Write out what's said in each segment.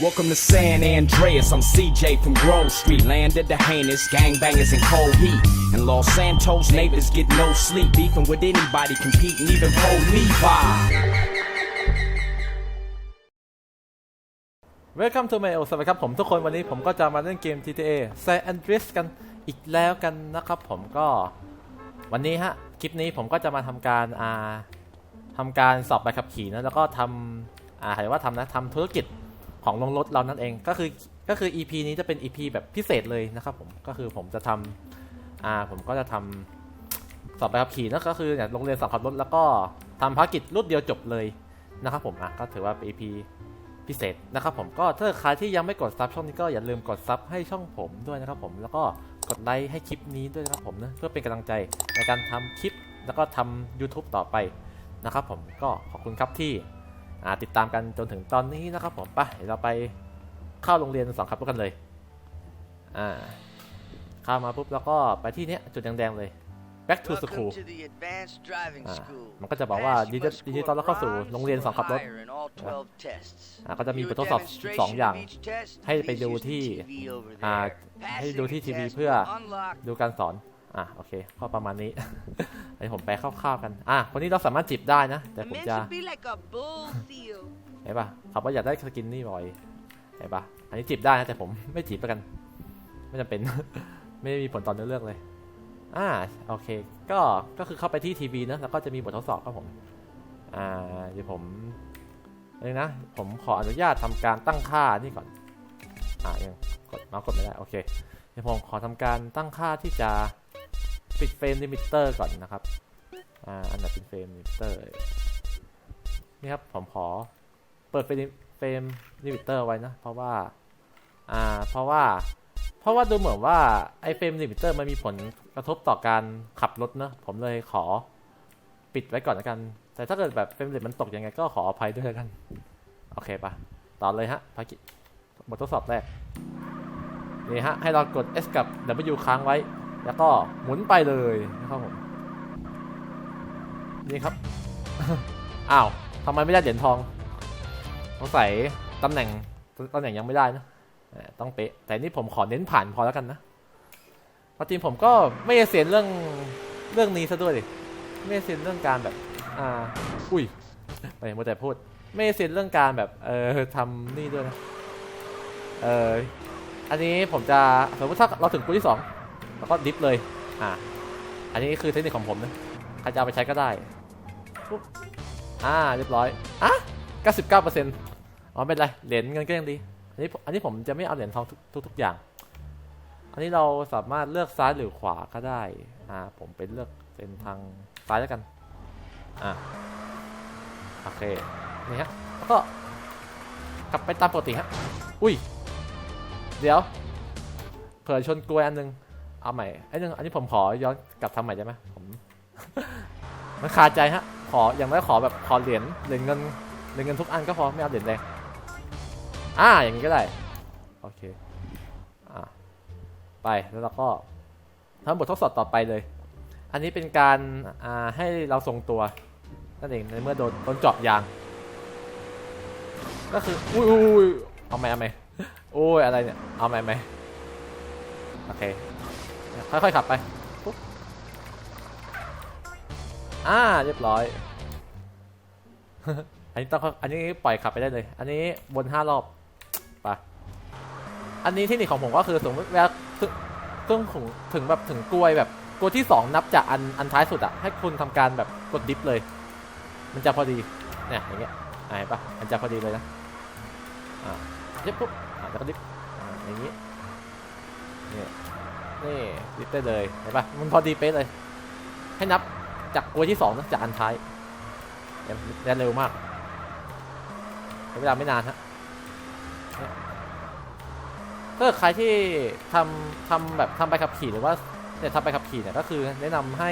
Welcome to San Andreas. I'm CJ from Grove Street. Landed the heinous gangbangers in cold heat. And Los Santos neighbors get no sleep. Beefing with anybody, competing, even Bo Levi. Welcome to my สวัสดีครับผมทุกคนวันนี้ผมก็จะมาเล่นเกม GTA San Andreas กันอีกแล้วกันนะครับผมก็วันนี้ฮะ คลิปนี้ผมก็จะมาทำการอ่าทำการสอบใบขับขี่นะแล้วก็ทำอ่าหมายว่าทำนะทำธุรกิจ ของโรงรถเรานั่นเองก็คือก็คือ EP นี้จะเป็น EP แบบพิเศษเลยนะครับผมก็คือผมจะทำอ่าผมก็จะทำสอบใบขับขี่นะก็คือเนี่ยโรงเรียนสอบขับรถแล้วก็ทำภารกิจรวดเดียวจบเลยนะครับผมอะก็ถือว่าเป็น EP พิเศษนะครับผมก็ถ้าใครที่ยังไม่กดซับช่องนี้ก็อย่าลืมกดซับให้ช่องผมด้วยนะครับผมแล้วก็กดไลค์ให้คลิปนี้ด้วยนะครับผมนะเพื่อเป็นกำลังใจในการทำคลิปแล้วก็ทำ YouTube ต่อไปนะครับผมก็ขอบคุณครับที่ ติดตามกันจนถึงตอนนี้นะครับผมไปเดี๋ยวเราไปเข้าโรงเรียนสองขับรถกันเลยอ่าเข้ามาปุ๊บแล้วก็ไปที่เนี้ยจุดแดงๆเลย back to school Welcome to the advanced driving อ่า school. มันก็จะบอกว่า Pass, ยิ you นดี must ยินดี score ต้อนรับเข้าสู่ bronze โรงเรียนสองขับรถ or higher in all 12 tests. อ่าก็จะมี Do บ a ททดสอบ demonstration สองอย่าง of each test ให้ไป please ดู use the ที่ TV over อ่า there. ให้ดูที่ Passing ทีวี the test เพื่อ will unlock ดูการสอน อะโอเคก็ประมาณนี้อันนี้ผมไปคร่าวๆกัน อะคนนี้เราสามารถจีบได้นะ แต่ The ผม men จะ should be like a bull seal. เห็นปะเขาบอกอยากได้สกินนี่บ่อยเห็นปะอันนี้จีบได้นะแต่ผมไม่จีบแล้วกัน ไม่จำเป็น ไม่ได้มีผลต่อเนื้อเรื่องเลย อ่าโอเค ก็ก็คือเข้าไปที่ทีวีนะแล้วก็จะมีบททดสอบครับผม อ่าเดี๋ยวผมเลยนะ ผมขออนุญาตทำการตั้งค่านี่ก่อน อ่ายังกดเมาส์กดไม่ได้โอเคเดี๋ยวผมขอทำการตั้งค่าที่จะ ปิดเฟรมลิมิเตอร์ก่อนนะครับ อ่า อันไหนเป็นเฟรมลิมิเตอร์นี่ครับ ผมขอเปิดเฟรมเฟรมลิมิเตอร์ไว้นะ เพราะว่า อ่า เพราะว่า เพราะว่าดูเหมือนว่าไอเฟรมลิมิเตอร์มันมีผลกระทบต่อการขับรถนะ ผมเลยขอปิดไว้ก่อนแล้วกัน แต่ถ้าเกิดแบบเฟรมเรทมันตกยังไงก็ขออภัยด้วยแล้วกัน โอเคปะต่อเลยฮะภารกิจบททดสอบแรก นี่ฮะ ให้เรากด S กับ W ค้างไว้ แล้วก็หมุนไปเลยนะครับผมนี่ครับ อ้าวทำไมไม่ได้เหรียญทองสงสัยตำแหน่งตำแหน่งยังไม่ได้นะต้องเป๊ะแต่นี่ผมขอเน้นผ่านพอแล้วกันนะพราะจริงผมก็ไม่เสียนเรื่องเรื่องนี้ซะด้วยดิไม่เสียนเรื่องการแบบ อ่า อุ้ยไม่มัวแต่พูด ไม่เสียนเรื่องการแบบ เออทำนี่ด้วยนะ เอออันนี้ผมจะสมมติถ้าเราถึงกูที่สอง เราก็ดิฟเลยอ่าอันนี้คือเทคนิคของผมนะใครจะเอาไปใช้ก็ได้ปุ๊บอ่าเรียบร้อยอะ99เปอร์เซ็นต์อ๋อไม่เป็นไรเหรียญเงินก็ยังดีอันนี้อันนี้ผมจะไม่เอาเหรียญทองทุกทุกทุกอย่าง อันนี้เราสามารถเลือกซ้ายหรือขวาก็ได้อ่าผมเป็นเลือกเป็นทางซ้ายแล้วกันอ่าโอเคนี่ฮะแล้วก็กลับไปตามปกติฮะอุ้ยเดี๋ยวเผื่อชนกลวยอันหนึง เอาใหม่ไอ้นึงอันนี้ผมขอย้อนกลับทำใหม่ได้ไหมผม มันคาใจฮะ ขออย่างไม่ขอแบบขอเหรียญเหรียญเงินเหรียญเงินทุกอันก็พอไม่เอาเหรียญแดงอ่าอย่างนี้ก็ได้โอเคอ่าไปแล้วเราก็ทำบททดสอบต่อไปเลย อันนี้เป็นการอ่าให้เราทรงตัวนั่นเองในเมื่อโดนโดนเจาะยาง ก็คืออุ้ยอุ้ยอุ้ยเอาไหมเอาไหมโอ้ยอะไรเนี่ยเอาไหมไหมโอเค ค่อยๆขับไปปุ๊บอ่าเรียบร้อย อันนี้ต้องอันนี้ปล่อยขับไปได้เลย อันนี้วนห้ารอบไปอันนี้เทคนิคของผมก็คือสมมติเวลาถึงถึงถึงถึงแบบถึงกลวยแบบกลวยที่สองนับจากอันอันท้ายสุดอะให้คุณทำการแบบกดดิฟเลย มันจะพอดีเนี่ยอย่างเงี้ยอ่าเห็นปะมันจะพอดีเลยนะอ่าดิฟปุ๊บอ่าแล้วก็ดิฟอ่าอย่างงี้นี่ นี่ดิฟได้เลยเห็นปะมันพอดีเป๊ะเลย ให้นับจากกลวยที่สองนะจากอันท้ายได้เร็วมากใช้เวลาไม่นานฮะถ้าใครที่ทำทำแบบทำใบขับขี่หรือว่าเนี่ยทำใบขับขี่เนี่ยก็คือแนะนำให้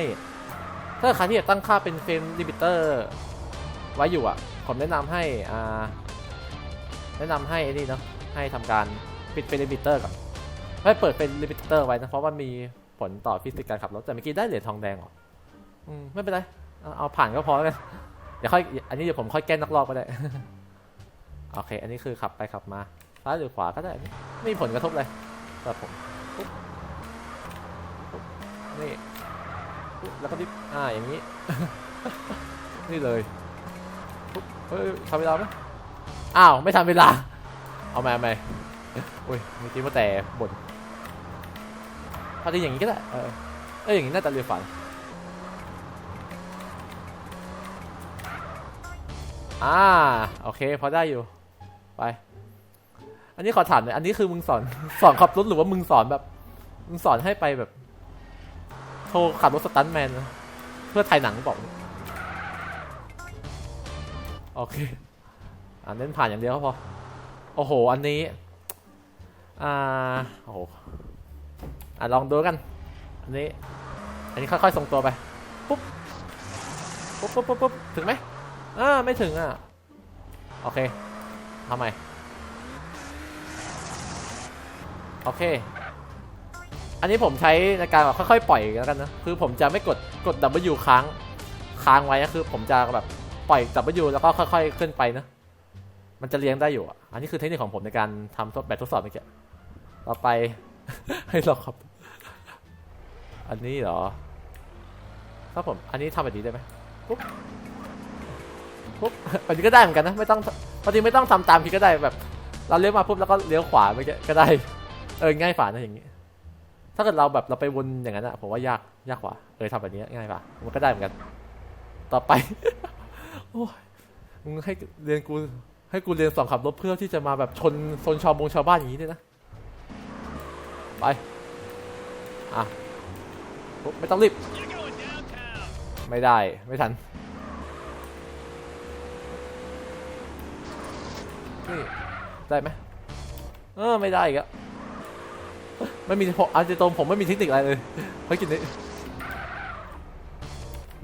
ถ้าใครที่ตั้งค่าเป็นเฟรมลิมิเตอร์ไว้อยู่อะ ผมแนะนำให้อ่าแนะนำให้ไอ้นี่เนาะให้ทำการปิดเป็นลิมิเตอร์ก่อน ให้เปิดเป็นลิมิเตอร์ไว้นะ เพราะว่ามีผลต่อฟิสิกส์การขับรถ แต่เมื่อกี้ได้เหรียญทองแดงเหรออืมไม่เป็นไร เอาผ่านก็พอแล้วกันเดี๋ยวค่อย อันนี้เดี๋ยวผมค่อยแก้นักรอบก็ได้ โอเค อันนี้คือขับไปขับมา ซ้ายหรือขวาก็ได้ ไม่ไม่มีผลกระทบเลยสำหรับผมนี่แล้วก็ดิบอ่า อย่างนี้ นี่เลยปุ๊บเฮ้ยทำเวลาไหมอ้าว ไม่ทำเวลา เอามเอามอุ้ยเมื่อกี้ว่าแต่บ่น อาทีอย่างนี้ก็ได้เออเอออย่างนี้น่าจะเรียฝันอ่าโอเคพอได้อยู่ไป อันนี้ขอถามหน่อยอันนี้คือมึงสอนสอนขับรถหรือว่ามึงสอนแบบ มึงสอนให้ไปแบบโทรขับรถสตันแมนเพื่อถ่ายหนังบอกโอเคอ่าเน้นผ่านอย่างเดียวก็พอโอ้โห อันนี้ อ่า โอ้โห อะลองดูกัน อันนี้ อันนี้ค่อยๆส่งตัวไป ปุ๊บ ปุ๊บปุ๊บปุ๊บปุ๊บถึงไหมอ่าไม่ถึงอะ โอเคทำไมโอเค อันนี้ผมใช้ในการแบบค่อยๆปล่อยแล้วกันนะ คือผมจะไม่กดกด W ค้างค้างไว้ก็คือ ผมจะแบบปล่อย W แล้วก็ค่อย ๆ ขึ้นไปนะ มันจะเลี้ยงได้อยู่อะอันนี้คือเทคนิคของผมในการทำทดแบบทดสอบเมื่อกี้ ต่อไปให้เราครับ อันนี้เหรอ ถ้าผม อันนี้ทำแบบนี้ได้ไหมปุ๊บ ปุ๊บอันนี้ก็ได้เหมือนกันนะ ไม่ต้องพอดีไม่ต้องทำตามพี่ก็ได้แบบ เราเลี้ยวมาปุ๊บแล้วก็เลี้ยวขวาไปก็ได้ เออ ง่ายฝ่านะอย่างนี้ ถ้าเกิดเราแบบเราไปวนอย่างนั้นอะผมว่ายากยากกว่า เออทำแบบนี้ง่ายกว่า มันก็ได้เหมือนกัน ต่อไป โอ้ยมึงให้เรียนกูให้กูเรียนสอนขับรถเพื่อที่จะมาแบบชนชนชาวบงชาวบ้านอย่างนี้ด้วยนะ ไป อะ ไม่ต้องรีบ ไม่ได้ ไม่ทันนี่ได้ไหมเออไม่ได้อีกอะไม่มีผมอันตรงผมไม่มีเทคนิคอะไรเลยเฮ้ยกินนี้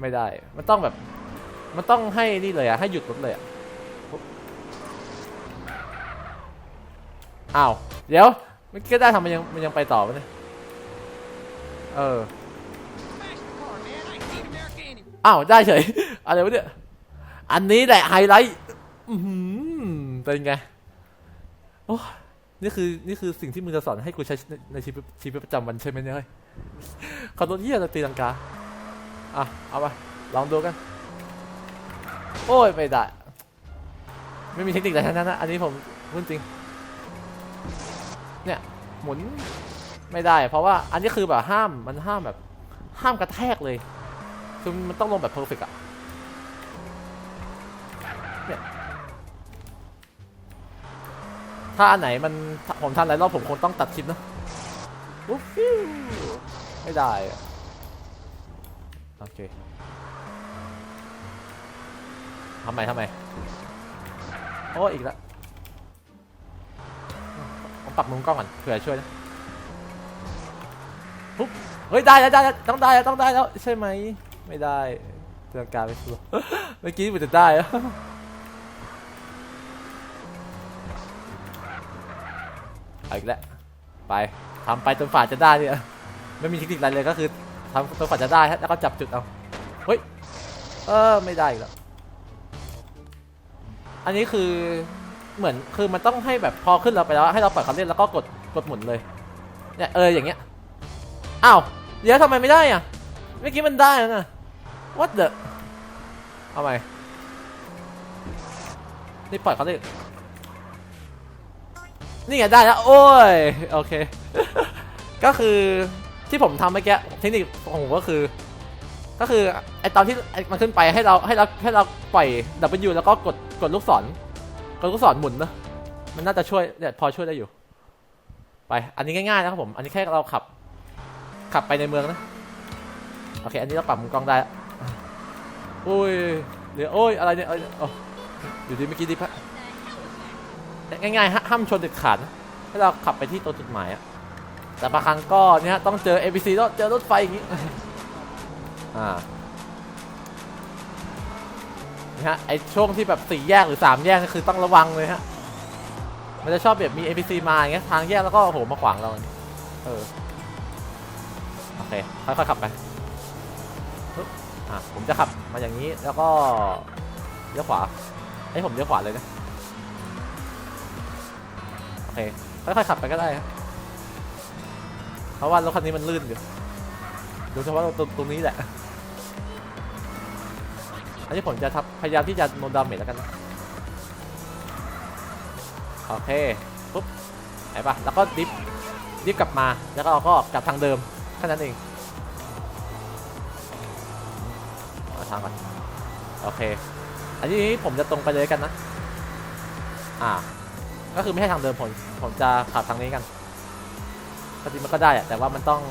ไม่ได้ มันต้องแบบ มันต้องให้นี่เลยอะให้หยุดรถเลยอะอ้าว เดี๋ยวมื่ก็ได้ทำมันยังมันยังไปต่อไปะเนี่ย เออ อ้าวได้เฉย อะไรวะเนี่ย อันนี้แหละไฮไลท์เป็นไง โอ้นี่คือ นี่คือสิ่งที่มึงจะสอนให้กูใช้ในชีวิตชีวิตประจำวันใช่ไหมเนี่ยเฮ้ยขอโทษที่จะตีลังกา อะ เอาไปลองดูกัน โอ้ยไม่ได้ ไม่มีเทคนิคอะไรทั้งนั้นนะ อันนี้ผมพูดจริง เนี่ย หมุนไม่ได้ เพราะว่าอันนี้คือแบบห้าม มันห้ามแบบ ห้ามกระแทกเลย คือมันต้องลงแบบเพอร์เฟกอะถ้าอันไหนมันผมทำหลายรอบผมคงต้องตัดคลิปนะวู้ฟิวไม่ได้อะโอเคทำไมทำไมโอ้อีกแล้วผมปรับมุมกล้องก่อนเผื่อช่วยนะปุ๊บเฮ้ยได้แล้วได้แล้วต้องได้แล้วต้องได้แล้วใช่ไหม ไม่ได้เตือนการไม่ถูกเมื่อกี้มันจะได้อะเอาอีกแล้วไปทำไปจนฝ่าจะได้เนี่ยไม่มีเทคนิคอะไรเลยก็คือทำจนฝ่าจะได้ฮะแล้วก็จับจุดเอาเฮ้ยเออไม่ได้อีกแล้วอันนี้คือเหมือนคือมันต้องให้แบบพอขึ้นเราไปแล้วให้เราปล่อยคันเร่งแล้วก็กดกดหมุนเลยเนี่ยเอออย่างเงี้ยอ้าวเดี๋ยวทำไมไม่ได้อะเมื่อกี้มันได้แล้วนะ what the เอาใหมนี่ปล่อยคันเร่งนี่ไงได้แล้ว โอ้ย โอเค ก็คือที่ผมทำเมื่อกี้เทคนิคของผมก็คือ ก็คือไอตอนที่ไอมันขึ้นไปให้เราให้เราให้เราปล่อย W แล้วก็กดกดลูกศรกดลูกศรหมุนนะมันน่าจะช่วยเนี่ยพอช่วยได้อยู่ ไป อันนี้ง่ายๆนะครับผม อันนี้แค่เราขับ ขับไปในเมืองนะ โอเค อันนี้เราปรับมุมกล้องได้ โอ้ยเดี๋ยวโอ้ยอะไรเนี่ยอยู่ดีเมื่อกี้ดิพะง่ายๆห้ามชนเด็ดขาดให้เราขับไปที่ตัวจุดหมายอะแต่บางครั้งก็เนี่ยต้องเจอ ABC ต้องเจอรถไฟอย่างงี้อ่านี่ฮะไอช่วงที่แบบสี่แยกหรือสามแยกก็คือต้องระวังเลยฮะ มันจะชอบแบบมี ABC มาอย่างเงี้ยทางแยกแล้วก็โอ้โหมาขวางเรา เออ โอเค ค่อยๆขับไป อะผมจะขับมาอย่างนี้แล้วก็เลี้ยวขวาให้ผมเลี้ยวขวาเลยนะ โอเคคค่อยๆขับไปก็ได้ครับเพราะว่ารถคันนี้มันลื่นอยู่โดยเฉพาะตรงตรงนี้แหละ อันนี้ผมจะทำพยายามที่จะโนดามเมจแล้วกันนะ โอเค ปุ๊บไหนปะแล้วก็ดิฟดิฟกลับมา แล้วก็เราก็กลับทางเดิม แค่นั้นเอง ทางก่อนโอเค อันนี้ผมจะตรงไปเลยกันนะ อ่า ก็คือไม่ใช่ทางเดิมผมผมจะขับทางนี้กันปกติมันก็ได้อะแต่ว่ามันต้อง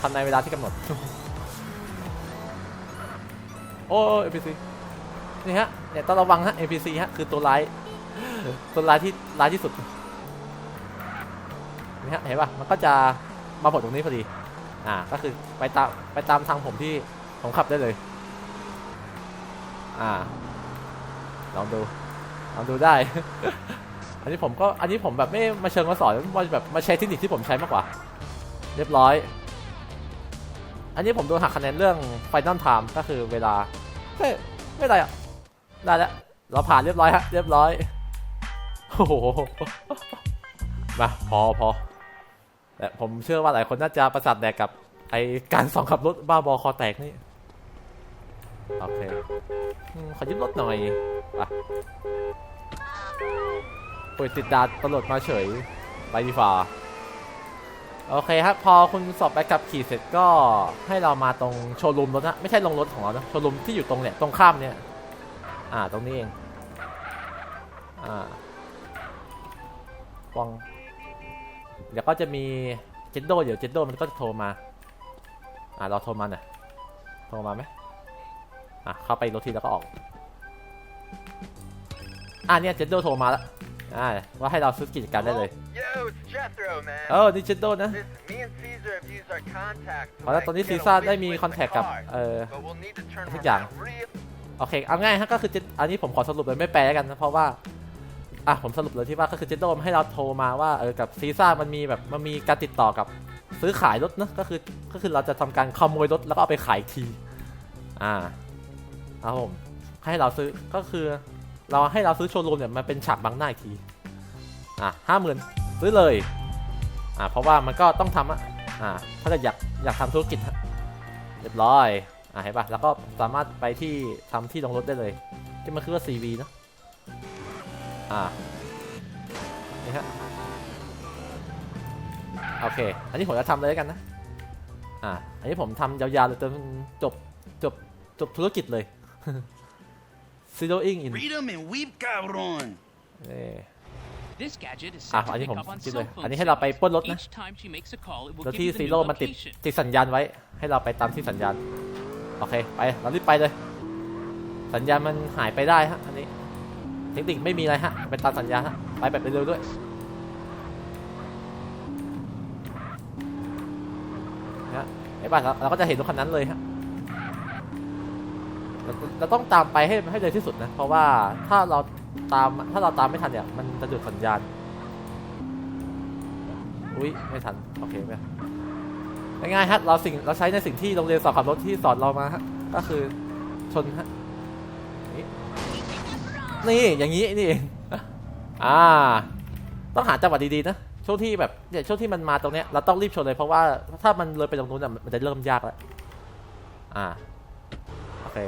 ทำในเวลาที่กำหนด โอ้ย NPC นี่ฮะเนี่ยต้องระวังฮะ NPC ฮะคือตัวร้ายตัวร้ายที่ร้ายที่สุดนี่ฮะเห็นป่ะมันก็จะมาผลตรงนี้พอดี อ่า ก็คือไปตามไปตามทางผมที่ผมขับได้เลย อ่า ลองดู ลองดูได้ อันนี้ผมก็ อันนี้ผมแบบไม่มาเชิงมาสอนมาแบบมาใช้เทคนิคที่ผมใช้มากกว่า เรียบร้อย อันนี้ผมโดนหักคะแนนเรื่อง Final Time ก็คือเวลาไม่ไม่ได้อะได้แล้ว เราผ่านเรียบร้อยฮะ เรียบร้อย โอ้โห มาพอพอแต่ผมเชื่อว่าหลายคนน่าจะประสาทแดกกับไอการสองขับรถบ้าบอคอแตกนี่ โอเค ขอยืมรถหน่อยไปเปิดติดดาตำรวจมาเฉย ไปดีฝ่าโอเคครับ พอคุณสอบไปกับขี่เสร็จก็ให้เรามาตรงโชว์รูมรถนะ ไม่ใช่ลงรถของเรานะโชว์รูมที่อยู่ตรงเนี่ย ตรงข้ามเนี่ย อ่า ตรงนี้เอง อ่าวังเดี๋ยวก็จะมีเจนโด เดี๋ยวเจนโดมันก็จะโทรมา อ่า เราโทรมาหน่อยโทรมาไหม อะเข้าไปรถทีแล้วก็ออกอ่าเนี่ยเจนโดโทรมาแล้วอ่าว่าให้เราซื้อกิจการได้เลย Yo, it's Jethro, man. เออนี่เจนโดนะ Listen, me and Caesar have used our contacts. to, เพราะแล้ว like, ตอนนี้ get ซี a ซ่า lead ได้มี with คอนแทค the กับ car, เออ But we'll need to turn ทุ them กอย่าง around real โอเคเอาง่ายฮะก็คือ Jen- อันนี้ผมขอสรุปเลยไม่แปลแล้วกันนะเพราะว่าอะผมสรุปเลยที่ว่าก็คือเจนโดมให้เราโทรมาว่าเออกับซีซ่ามันมีแบบมันมีการติดต่อกับซื้อขายรถนะก็คือก็คือเราจะทำการขโมยรถแล้วก็เอาไปขายอีกที อ่า ครับผมให้เราซื้อก็คือเราให้เราซื้อโชว์รูมเนี่ยมันเป็นฉากบังหน้าอีกทีอะห้าหมื่นซื้อเลยอ่าเพราะว่ามันก็ต้องทำอะอ่าถ้าเกิดอยากอยากทำธุรกิจเรียบร้อยอ่าเห็นปะแล้วก็สามารถไปที่ทำที่ลงรถได้เลยที่มันคือว่า CV นะอ่านี่ฮะโอเค อันนี้ผมจะทำเลยกันนะอ่าอันนี้ผมทำยาวๆเลยจนจบจบจบธุรกิจเลย Zeroing in Read 'em and weep, cabrón. นี่ This gadget is อะ set to อันนี้ pick ผม up on คิดเลย cell phone อันนี้ให้เราไปปล้นรถ signals. นะ Each time she makes a call, it will แล้ว give ที่ you the ซี new โร่มันติด location. ติดสัญญาณไว้ ให้เราไปตามที่สัญญาณ โอเค ไป เรารีบไปเลย สัญญาณมันหายไปได้ฮะ อันนี้ เทคนิคไม่มีอะไรฮะ ไปตามสัญญาณฮะ ไปแบบเร็วๆด้วย นะฮะเห็นป่ะเราเราก็จะเห็นรถคันนั้นเลยฮะ เราต้องตามไปให้ให้เร็วที่สุดนะ เพราะว่าถ้าเราตามถ้าเราตามไม่ทันเนี่ยมันจะหยุดสัญญาณ อุ้ยไม่ทัน โอเคไม่ง่ายๆฮะเราสิ่งเราใช้ในสิ่งที่โรงเรียนสอนขับรถที่สอนเรามาฮะก็คือชนฮะนี่นี่อย่างนี้นี่เองอ่า ต้องหาจังหวะดีๆนะช่วงที่แบบเนี่ยช่วงที่มันมาตรงเนี้ยเราต้องรีบชนเลยเพราะว่าถ้ามันเลยไปตรงนู้นอะมันจะเริ่มยากแล้วอ่าโอเค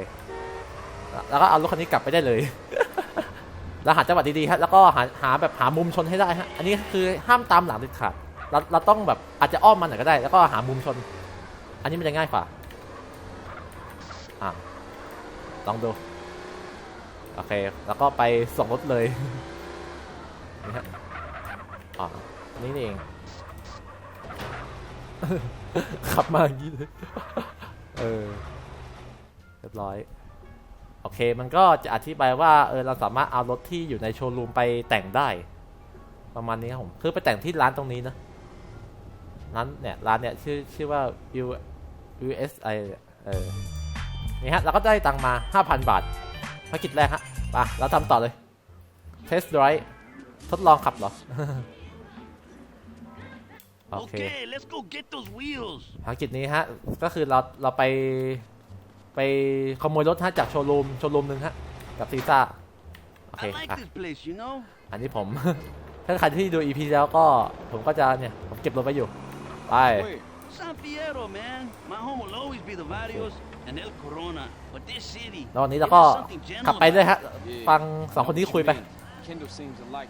แล้วก็เอารถคันนี้กลับไปได้เลย แล้วหาจังหวะดีๆฮะแล้วก็หาหาแบบหามุมชนให้ได้ฮะอันนี้คือห้ามตามหลังเด็ดขาดเราเราต้องแบบอาจจะอ้อมมันหน่อยก็ได้ แล้วก็หามุมชน อันนี้มันจะง่ายกว่าอ่าลองดูโอเค แล้วก็ไปส่งรถเลยนี่ฮะอ๋อนี่เอง ขับมาอย่างนี้เลย เออ เรียบร้อย อเค มันก็จะอธิบายว่าเออเราสามารถเอารถที่อยู่ในโชว์รูมไปแต่งได้ ประมาณนี้ครับผมคือไปแต่งที่ร้านตรงนี้นะร้านเนี่ยร้านเนี่ยชื่อชื่อว่า U US I เออนี่ฮะเราก็ได้ตังค์มา 5,000 บาทภารกิจแรกฮะไปเราทำต่อเลย Test drive ทดลองขับเหรอ โอเค Okay, let's go get those wheels. ภารกิจนี้ฮะ ก็คือเราเราไป ไปขโมยรถฮะจากโชว์รูมโชว์รูมหนึ่งฮะกับซีซ่าโอเค I like อะ this place, you know? อันนี้ผมผถ้าใครที่ดู EP แล้วก็ผมก็จะเนี่ยผมเก็บรถไว้อยู่ไป San Fierro, man. My home will always be the Barrios and El Corona. But this city, แล้ววันนี้ it เราก็ has something ขับไป gentleman. ด้วยฮะ ฟังสองคนนี้คุยไป Kendall seems to like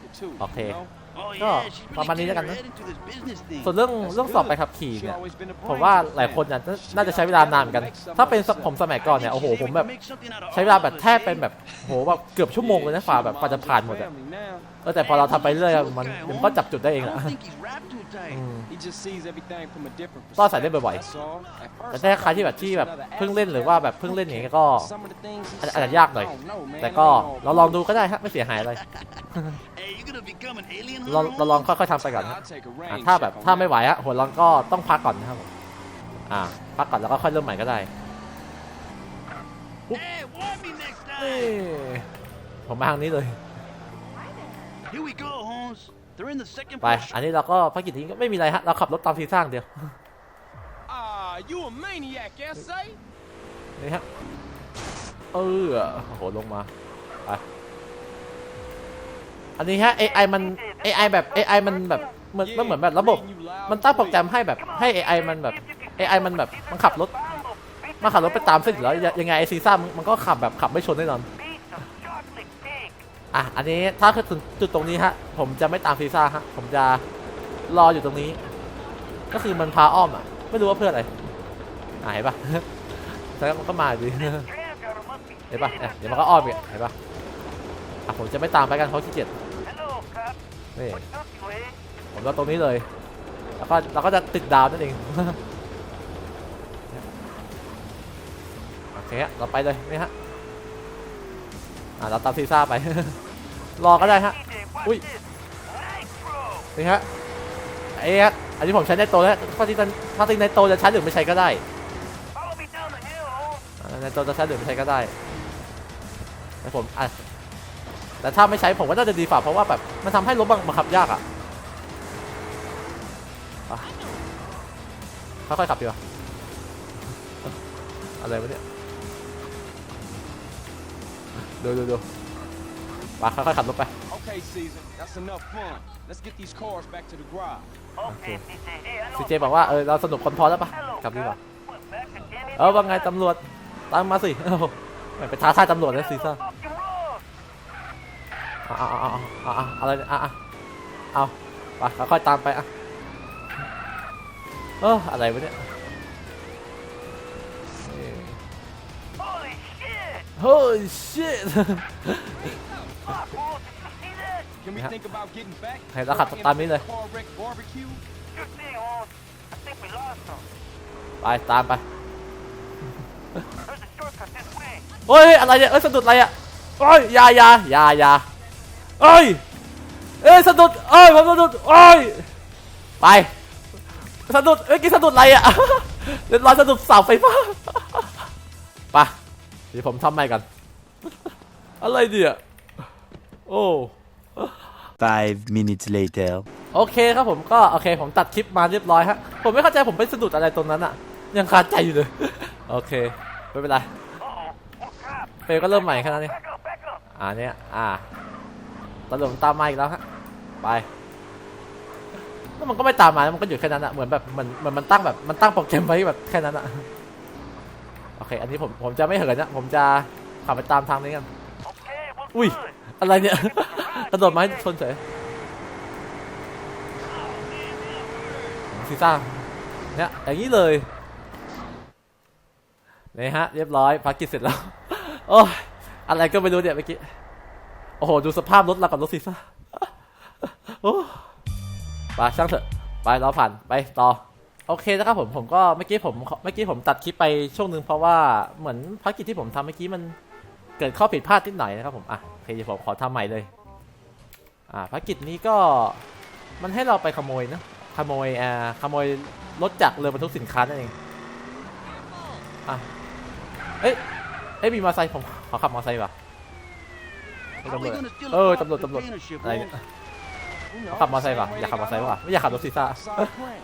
it too. Okay. You know? Oh, No, yeah, she's ประ really มาณนี้ getting แล้วกัน her นะ head into this business thing. ส่วนเรื่องเรื่องสอบไปขับขี่ She เนี่ย always been the ผม brains ว่า of the หลายคน family. น่ะน่าจะใช้เวลานานเหมือนกัน ถ้าเป็นสผมสมัยก่อนเนี่ยโอ้โหผมแบบใช้เวลาแบบแทบเป็นแบบโหแบบเกือบชั่วโมงเลยนะฝ่าแบบกว่าจะผ่านหมดอะ Family now. เออแต่พอเราทำไปเรื่อยอะมันมันก็จับจุดได้เอง I อะ don't think he's wrapped too tight. อืม He just sees everything from a different ก็ใส่ได้บ่อย That's all. At first, แต่ถ้าใครที่แบบที่แบบเพิ่งเล่นหรือว่าแบบเพิ่งเล่นอย่างเงี้ยก็ some of the things he อาจ said, อาจจะยากหน่อย I don't know, man. แต่ก็ It ain't all เราลองดูก็ได้ฮะไม่เสียหายอะไร Hey, you gonna become an alien เรา hunter? เราลอง homie? ค่อยๆทำไปก่อนนะ I'll take a อะ rain ถ้าแบบ check on ถ้าไม่ that. ไหวอะหัวเราะก็ต้องพักก่อนนะครับผมอ่าพักก่อนแล้วก็ค่อยเริ่มใหม่ก็ได้ Hey, warn me next นี่ time. ผมมาทางนี้เลย ไป push. อันนี้เราก็ภารกิจนี้ก็ไม่มีอะไรฮะ เราขับรถตามทีสร้างเดียว Ah, you a maniac, yes, eh? นี่ฮะ เออโอ้โห ลงมา ไป อันนี้ฮะ AI มัน AI แบบ AI มันแบบเหมือนมันเหมือนแบบระบบ มันตั้งโปรแกรมให้แบบ ให้ AI มันแบบ AI มันแบบ มันขับรถ มันขับรถไปตามเส้นอยู่แล้ว ยังยังไงไอซีซ่ามันมันก็ขับแบบขับไม่ชนแน่นอน อะ อันนี้ถ้าถึงจุดตรงนี้ฮะ ผมจะไม่ตามซีซ่าฮะ ผมจะรออยู่ตรงนี้ ก็คือมันพาอ้อมอะ ไม่รู้ว่าเพื่ออะไรห็นปะแล้วมันก็มาดิเห็นปะเดี๋ยวมันก็อ้อมอีกเห็นปะอะผมจะไม่ตามไปกันเพราะขี้เกียจนี่ผมรอตรงนี้เลย แล้วก็เราก็จะติดดาวนั่นเองโอเคเราไปเลยนี่ฮะ อะเราตามซีซ่าไป รอก็ได้ฮะ อุ้ยนี่ฮะไอ้ฮะอันนี้ผมใช้ในโตแล้วถ้าที่ถ้าที่ในโตจะใช้หรือไม่ใช้ก็ได้ในโตจะใช้หรือไม่ใช้ก็ได้แต่ผมอะแต่ถ้าไม่ใช้ผมก็น่าจะดีฝ่าเพราะว่าแบบมันทำให้รถบังคับยากอะอะค่อยๆขับดีกว่าอะไรวะเนี่ย ดูดูดูไปค่อยๆขับรถไป Okay, Caesar, that's enough fun. Let's get these cars back to the garage. โอเคซีเจบอกว่าเออเราสนุกคนพอแล้วปะกลับดีกว่าเออว่าไงตำรวจตามมาสิเอ้าไม่ไปท้าทายตำรวจนะซีซ่าเอาเอาเอาเอาเอาอะไรเนี่ยเอาเอาเอาไปค่อยๆตามไปอะเอออะไรวะเนี่ย เฮ้ย shit Can we Yeah. think about getting back? Hey, đó ขับตามนี้เลย Car wreck barbecue? ไปตามไปโอ้ยอะไรเนี่ยเอ้ยสะดุดอะไรอะโอ้ยอยาอยาอยาอยาเอ้ยเอ้ยสะดุดเอ้ยผมสะดุดโอ้ยไปสะดุดเอ้ยกี้สะดุดอะไรอะเรียบร้อยสะดุดเสาไฟฟ้าไปเดี๋ยวผมทำใหม่กัน อะไรเนี่ยโอ้ Five minutes later. โอเคครับผมก็โอเค ผมตัดคลิปมาเรียบร้อยฮะ ผมไม่เข้าใจผมไปสะดุดอะไรตรงนั้นอะยังคาใจอยู่เลย โอเค ไม่เป็นไรเฟลก็เริ่มใหม่แค่นั้นเองอ่าเนี้ยอ่าตำรวจมันตามมาอีกแล้วฮะ ไปแล้วมันก็ไม่ตามมาแล้วมันก็หยุดแค่นั้นอะเหมือนแบบมันมันมันตั้งแบบมันตั้งโปรแกรมไว้แบบแค่นั้นอะ โอเค อันนี้ผมผมจะไม่เหินนะผมจะขับไปตามทางนี้กัน อุ้ย อะไรเนี่ย กระโดดไม้ชนเฉยซีซ่าเนี่ยอย่างนี้เลยนี่ฮะ เรียบร้อยภารกิจเสร็จแล้ว โอ้ยอะไรก็ไม่รู้เนี่ยเมื่อกี้ โอ้โห ดูสภาพรถเรากับรถซีซ่าโอ้ไปช่างเถอะ ไปเราผ่าน ไปต่อ โอเคนะครับผมผมก็เมื่อกี้ผมเมื่อกี้ผมตัดคลิปไปช่วงหนึ่งเพราะว่าเหมือนภารกิจที่ผมทำเมื่อกี้มันเกิดข้อผิดพลาดนิดหน่อยนะครับผมอะโอเคเดี๋ยวผมขอทำใหม่เลยอ่าภารกิจนี้ก็มันให้เราไปขโมยนะขโมยอ่าขโมยรถจากรเรือบรรทุกสินค้านั่นเองอะเอ้ยเอ้ยมีมอเตอร์ไซค์ผมขอขับมอเตอร์ไซค์ว่ะ How are we gonna steal a เออตำรวจตำรวจอะไรเนี่ย Holmes? Who knows? ขับมอเตอร์ไซค์ว่ะอยากขับมอเตอร์ไซค์ว่ะไม่อยากขับรถซีซ่า Side plan.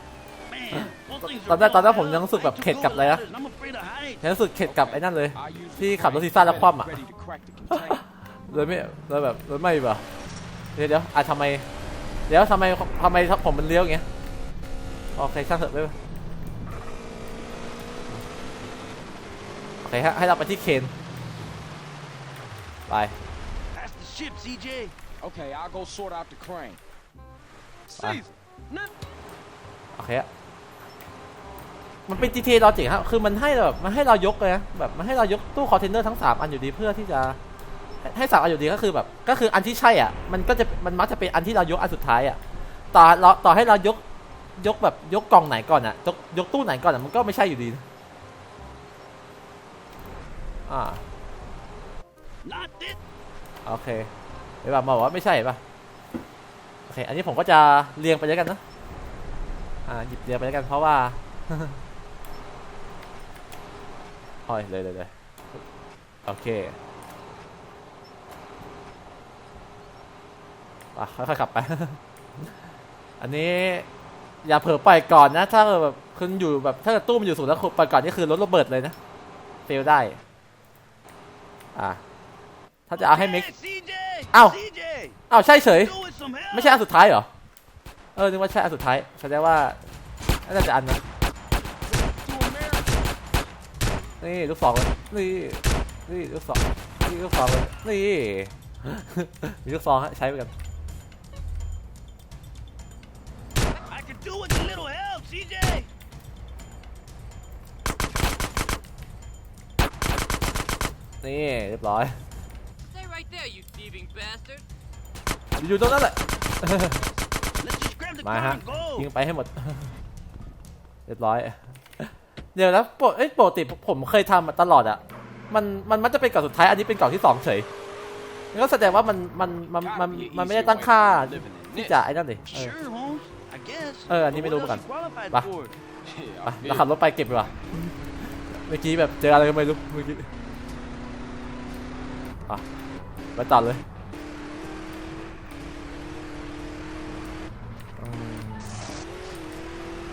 Man, those things ตอนแรก are ตอนแรก raw ผมยังรู้สึกแบบ hell. เข็ดกับอะไรนะ I'm afraid of heights. ฉันรู้สึกเข็ดกับไอ้นั่นเลย I use ที่ขับรถซีซ่าแล้วคว่ำอะ ready to crack the container. เลยไม่เลยแบบเลยไม่แบบเดี๋ยวเดี๋ยวอะทำไม เดี๋ยวทำไมทำไมผมมันเลี้ยวอย่างเงี้ยโอเคช่างเถอะไม่เป็นไรโอเคฮะให้เราไปที่เคนไป That's the ship, CJ. Okay, I'll go sort out the crane. ไปโอเคอะ มันเป็น GTA Logic ครับ คือมันให้แบบมันให้เรายกเลยนะแบบมันให้เรายกตู้คอนเทนเนอร์ทั้ง 3 อันอยู่ดีเพื่อที่จะ ให้สามอันอยู่ดีก็คือแบบ ก็คืออันที่ใช่อะ มันก็จะมันมักจะเป็นอันที่เรายกอันสุดท้ายอะ ต่อเราต่อให้เรายกยกแบบยกกล่องไหนก่อนอะ ยกยกตู้ไหนก่อนอะมันก็ไม่ใช่อยู่ดี อ่าโอเคเดี๋ยวแบบมาบอกว่าไม่ใช่ป่ะโอเค อันนี้ผมก็จะเรียงไปแล้วกันนะอ่าหยิบเรียงไปแล้วกันเพราะว่า โอ้ยเลยเลยเลยโอเคไปค่อยๆขับไป อันนี้อย่าเผลอปล่อยก่อนนะ ถ้าเกิดแบบคุณอยู่แบบถ้าเกิดตู้มันอยู่สูงแล้วคุณปล่อยก่อนนี่คือรถระเบิดเลยนะเฟลได้ อ่าถ้าจะเอาให้มิก Yeah, CJ. Ow. CJ. อ้าวใช่เฉย Do it some help. ไม่ใช่อันสุดท้ายเหรอ เออนึกว่าใช่อันสุดท้ายแสดงว่าน่าจะอันนะ นี่ลูกสองเลยนี่นี่ลูกสองนี่ลูกสองเลยนี่มีลูกซองฮะใช้ไปกัน I could do with a little help, CJ. นี่เรียบร้อย Stay right there, you thieving bastard. อยู่ตรงนั้นแหละ Let's just grab the มา car ฮะ and go. ยิงไปให้หมดเรียบร้อย เดี๋ยวแล้วปกเอ้ยปกติผมเคยทำมาตลอดอะมันมันมันจะเป็นกล่องสุดท้ายอันนี้เป็นกล่องที่สองเฉยงั้นก็แสดงว่ามันมันมันมันมันไม่ได้ตั้งค่าที่จะไอ้นั่นดิเออ Sure, Holmes. I guess. Ờ, anh But đi what mấy đứa else mà you qualified Ba. for? ไปเราขับรถไปเก็บดีกว่าเมื่อกี้แบบเจออะไรก็ไม่รู้เมื่อกี้อะไปตัดเลย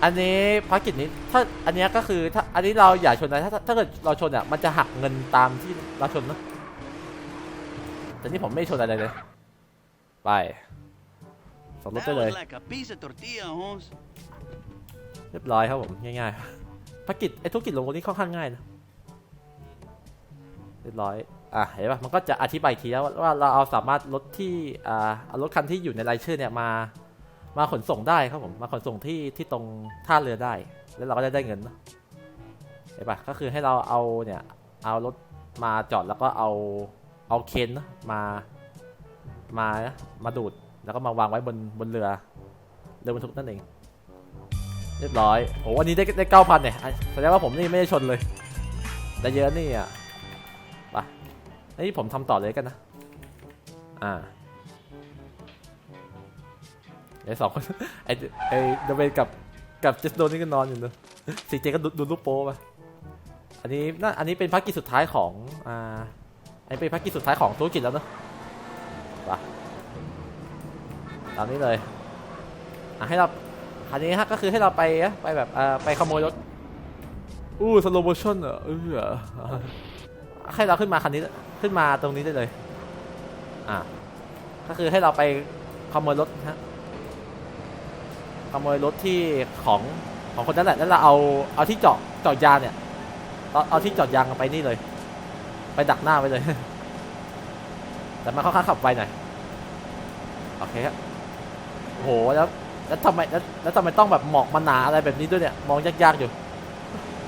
อันนี้ภารกิจนี้ถ้าอันเนี้ยก็คือถ้าอันนี้เราอย่าชนนะถ้าถ้าเกิดเราชนอะมันจะหักเงินตามที่เราชนนะแต่นี่ผมไม่ชนอะไรเลยไปสองรถ That ได้เลย was like a piece of tortilla, Holmes. เรียบร้อยครับผมง่ายๆภารกิจไอ้ธุรกิจลงคนนี้ค่อนข้างง่ายนะเรียบร้อยอะเห็นปะมันก็จะอธิบายอีกทีแล้วว่าว่าเราเอาสามารถรถที่อ่าเอารถคันที่อยู่ในรายชื่อเนี่ยมา มาขนส่งได้ครับผมมาขนส่งที่ที่ตรงท่าเรือได้ แล้วเราก็จะได้เงินเนอะเห็นปะก็คือให้เราเอาเนี่ยเอารถมาจอดแล้วก็เอาเอาเคนเนอะมามามาดูดแล้วก็มาวางไว้บนบนเรือเรือบรรทุกนั่นเอง เรียบร้อยโอ้วันนี้ได้ได้เก้าพันเนี่ยแสดงว่าผมนี่ไม่ได้ชนเลยได้เยอะนี่อะไปนี่ผมทำต่อเลยกันนะอ่า สองคนไอ้ไอ้เดเวนกับกับเจสโดนี่ก็นอนอยู่เนอะซีเจก็ดูดูรูปโป้ไปอันนี้น่าอันนี้เป็นภารกิจสุดท้ายของอ่าอันนี้เป็นภารกิจสุดท้ายของธุรกิจแล้วเนอะไปตามนี้เลยอะให้เราอันนี้ฮะก็คือให้เราไปอะไปแบบเอ่อไปขโมยรถอู้สโลโมชั่นเหรอเออให้เราขึ้นมาคันนี้ขึ้นมาตรงนี้ได้เลย อ่าก็คือให้เราไปขโมยรถฮะ ขโมยรถที่ของของคนนั้นแหละแล้วเราเอาเอาที่เจาะเจาะยางเนี่ยเอาเอาที่เจาะยางไปนี่เลย ไปดักหน้าไว้เลย แต่มันค่อนข้างขับไวหน่อยโอเคครับโอ้โหแล้วแล้วทำไมแล้วแล้วทำไมต้องแบบหมอกมาหนาอะไรแบบนี้ด้วยเนี่ยมองยากๆอยู่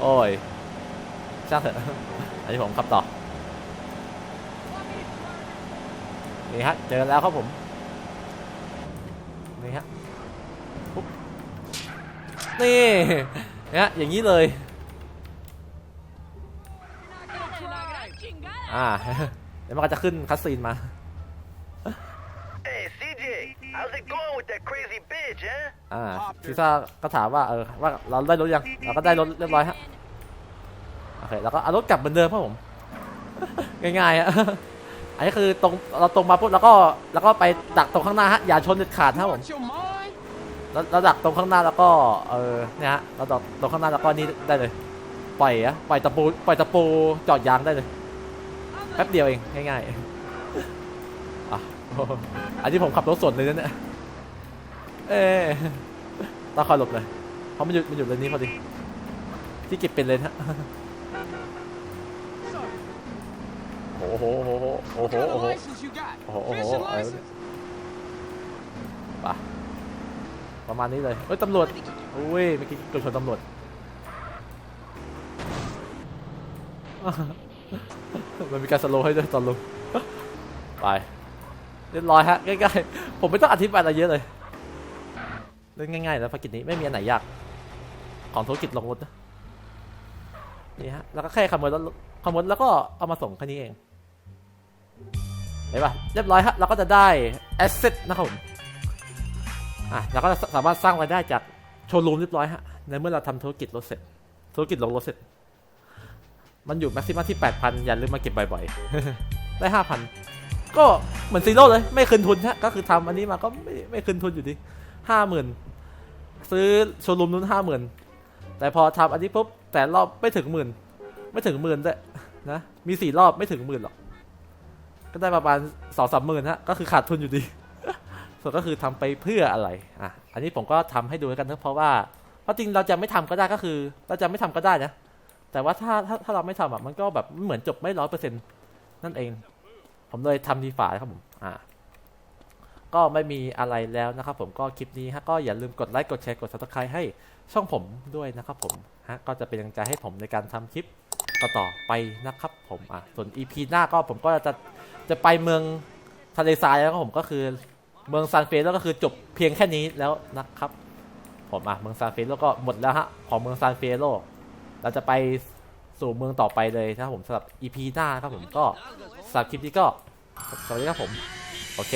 โอ้ยช่างเถอะอันนี้ผมขับต่อนี่ฮะเจอแล้วครับผม นี่ฮะปุ๊บ นี่เนี่ยอย่างนี้เลย อ่าเดี๋ยวมันก็จะขึ้นคัสซีนมา Hey, CJ, how's it going with that crazy bitch, huh? อ่าพิซซ่าก็ถามว่า เออ ว่าเราได้รถยัง เราก็ได้รถเรียบร้อยฮะ โอเค แล้วก็เอารถกลับเหมือนเดิมครับผม ง่ายๆฮะอันนี้คือตรงเราตรงมาปุ๊บแล้วก็แล้วก็ไปดักตรงข้างหน้าฮะ อย่าชนเด็ดขาดครับผม แล้วเราดักตรงข้างหน้าแล้วก็เออเนี่ยฮะเราดักตรงข้างหน้าแล้วก็นี่ได้เลย ปล่อยอะปล่อยตะปูปล่อยตะปูจอดยางได้เลยแป๊บเดียวเองง่ายๆอะโอ้โหอันนี้ผมขับรถสวนเลยนะเนี่ยเอ๊ะต้องคอยหลบเลยเพราะมันอยู่มันอยู่เลนนี้พอดีที่เก็บเป็นเลยนะโอ้โหโอ้โหโอ้โหโอ้โหโอ้โห โอ้โหอะไรวะเนี่ยไป ประมาณนี้เลยเฮ้ยตำรวจอุ้ยเมื่อกี้เกิดชนตำรวจมันมีการสโลว์ให้ด้วยตอนลงไปเรียบร้อยฮะง่ายๆผมไม่ต้องอธิบายอะไรเยอะเลยเล่นง่ายๆแล้วภารกิจนี้ไม่มีอันไหนยากของธุรกิจลงรถนะนี่ฮะแล้วก็แค่ขโมยรถขโมยแล้วก็เอามาส่งแค่นี้เองเห็นปะเรียบร้อยฮะเราก็จะได้แอสเซทนะครับผม อะเราก็จะสามารถสร้างรายได้จากโชว์รูมเรียบร้อยฮะในเมื่อเราทำธุรกิจรถเสร็จ ธุรกิจลงรถเสร็จ มันอยู่แม็กซิมัมที่ 8,000 อย่าลืมมาเก็บบ่อยๆ ได้ 5,000 ก็เหมือนซีโร่เลย ไม่คืนทุนฮะก็คือทำอันนี้มาก็ไม่ไม่คืนทุนอยู่ดีห้าหมื่นซื้อโชว์รูมนู้นห้าหมื่นแต่พอทำอันนี้ปุ๊บแต่รอบไม่ถึงหมื่นไม่ถึงหมื่นด้วยนะมีสี่รอบไม่ถึงหมื่นหรอกก็ได้ประมาณสองสามหมื่นฮะก็คือขาดทุนอยู่ดี ส่วนก็คือทำไปเพื่ออะไรอะอันนี้ผมก็ทำให้ดูแล้วกันนะเพราะว่าเพราะจริงเราจะไม่ทำก็ได้ก็คือ เราจะไม่ทำก็ได้นะ แต่ว่าถ้าถ้าถ้าเราไม่ทำอะมันก็แบบเหมือนจบไม่ร้อยเปอร์เซ็นต์นั่นเอง ผมเลยทำดีฝ่าครับผมอ่าก็ไม่มีอะไรแล้วนะครับผมก็คลิปนี้ฮะก็อย่าลืมกดไลค์กดแชร์กด subscribe ให้ช่องผมด้วยนะครับผมฮะก็จะเป็นกำลังใจให้ผมในการทำคลิปต่อๆไปนะครับผมอะส่วน EP หน้าก็ผมก็จะจะไปเมืองทะเลทรายแล้วก็ผมก็คือ เมืองซานเฟสแล้วก็คือจบเพียงแค่นี้แล้วนะครับ ผมอะเมืองซานเฟสแล้วก็หมดแล้วฮะของเมืองซานเฟโลเราจะไปสู่เมืองต่อไปเลยนะครับผมสำหรับ EP หน้าครับผมก็สำหรับคลิปนี้ก็สวัสดีครับผม โอเค